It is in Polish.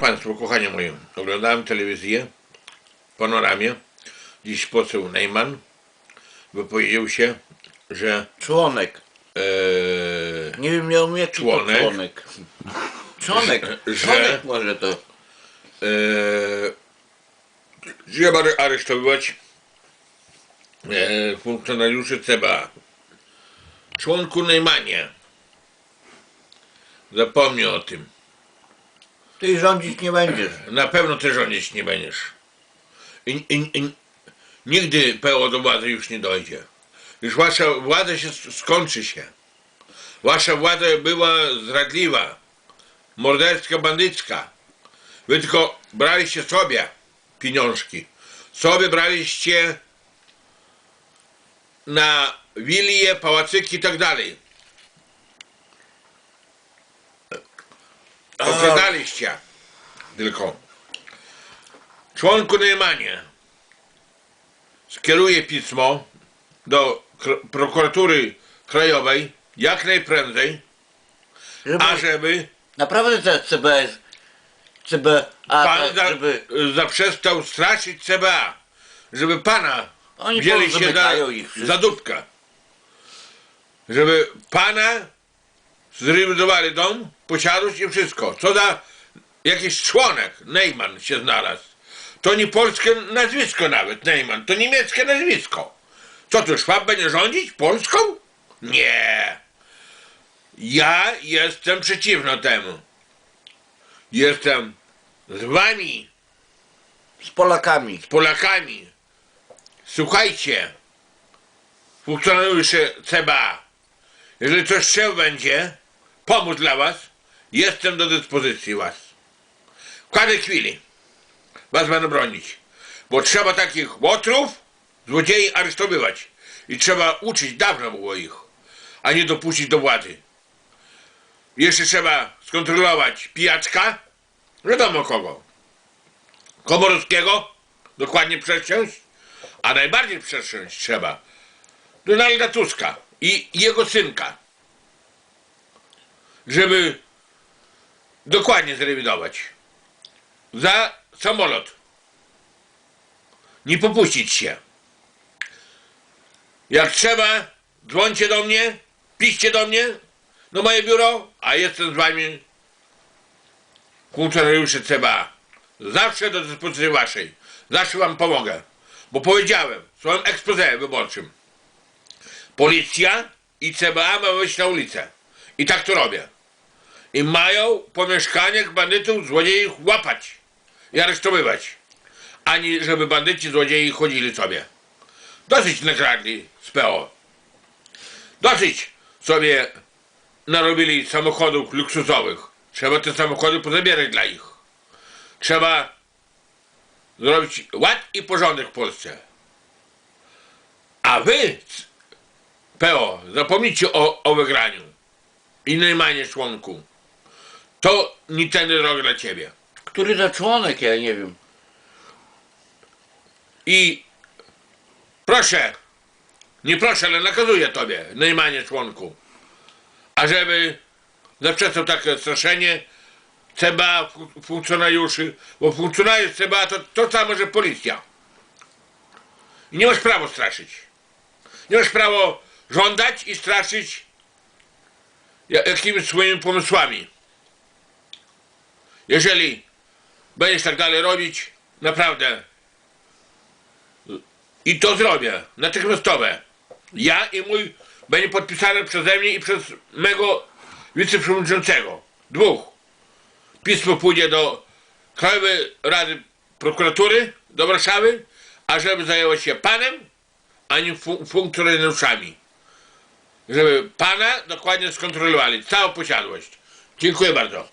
Państwo, kochani moi, oglądałem telewizję, panoramie. Dziś poseł Neyman wypowiedział się, że Członek. e, Nie wiem, miał to Członek. członek. Członek. Że- Członek może to. e, trzeba aresztować e, funkcjonariuszy CBA. Członku Neymanie. Zapomnij o tym. Ty rządzić nie będziesz. Na pewno ty rządzić nie będziesz. I, i, i, nigdy PO do władzy już nie dojdzie. Już wasza władza się skończy się. Wasza władza była zdradliwa, morderska, bandycka. Wy tylko braliście sobie pieniążki. Sobie braliście na wilie, pałacyki i tak dalej. Okradaliście tylko. Członku Neymanie skieruje pismo do kr- prokuratury krajowej jak najprędzej, Żeby, ażeby naprawdę te CBS. CB. A, pan tak, za, żeby. zaprzestał straszyć CBA, żeby pana Oni wzięli się za, ich za dupkę. Żeby pana zrewidowali dom, posiadłość i wszystko. Co za jakiś członek, Neyman się znalazł. To nie polskie nazwisko nawet, Neyman, to niemieckie nazwisko. Co tu, Szwab będzie rządzić Polską? Nie. Ja jestem przeciwny temu. Jestem z wami, Z Polakami. z Polakami. Słuchajcie, funkcjonariusze CBA, jeżeli coś trzeba będzie, pomóc dla was, jestem do dyspozycji was. W każdej chwili was będę bronić, bo trzeba takich łotrów, złodziei aresztowywać i trzeba uczyć, dawno było ich, a nie dopuścić do władzy. Jeszcze trzeba skontrolować pijaczka, wiadomo kogo, Komorowskiego, dokładnie przesiąść, a najbardziej przesiąść trzeba Donalda Tuska i jego synka, żeby dokładnie zrewidować za samolot. Nie popuścić się. Jak trzeba, dzwońcie do mnie, piszcie do mnie na moje biuro, a jestem z wami funkcjonariusze CBA. Zawsze do dyspozycji waszej. Zawsze wam pomogę. Bo powiedziałem w swoim expose wyborczym. Policja i CBA ma wyjść na ulicę. I tak to robię. I mają po mieszkaniach bandytów, złodziei łapać i aresztowywać. Ani żeby bandyci, złodziei chodzili sobie. Dosyć nakradli z PO. Dosyć sobie narobili samochodów luksusowych. Trzeba te samochody pozabierać dla ich. Trzeba zrobić ład i porządek w Polsce. A wy, PO, zapomnijcie o, o wygraniu i najmanie członku. To nie ten rok dla ciebie. Który to członek, ja nie wiem. I proszę, nie proszę, ale nakazuję tobie, najmanie członku, ażeby zaprzestał takie straszenie CBA, fu- funkcjonariuszy, bo funkcjonariusz CBA to to samo, że policja. I nie masz prawa straszyć. Nie masz prawa żądać i straszyć ja- jakimiś swoimi pomysłami. Jeżeli będziesz tak dalej robić, naprawdę i to zrobię, natychmiastowe. Ja i mój będzie podpisane przeze mnie i przez mego wiceprzewodniczącego. Dwóch. Pismo pójdzie do Krajowej Rady Prokuratury do Warszawy, ażeby zajęło się panem, a nie fun- funkcjonariuszami. Żeby pana dokładnie skontrolowali, całą posiadłość. Dziękuję bardzo.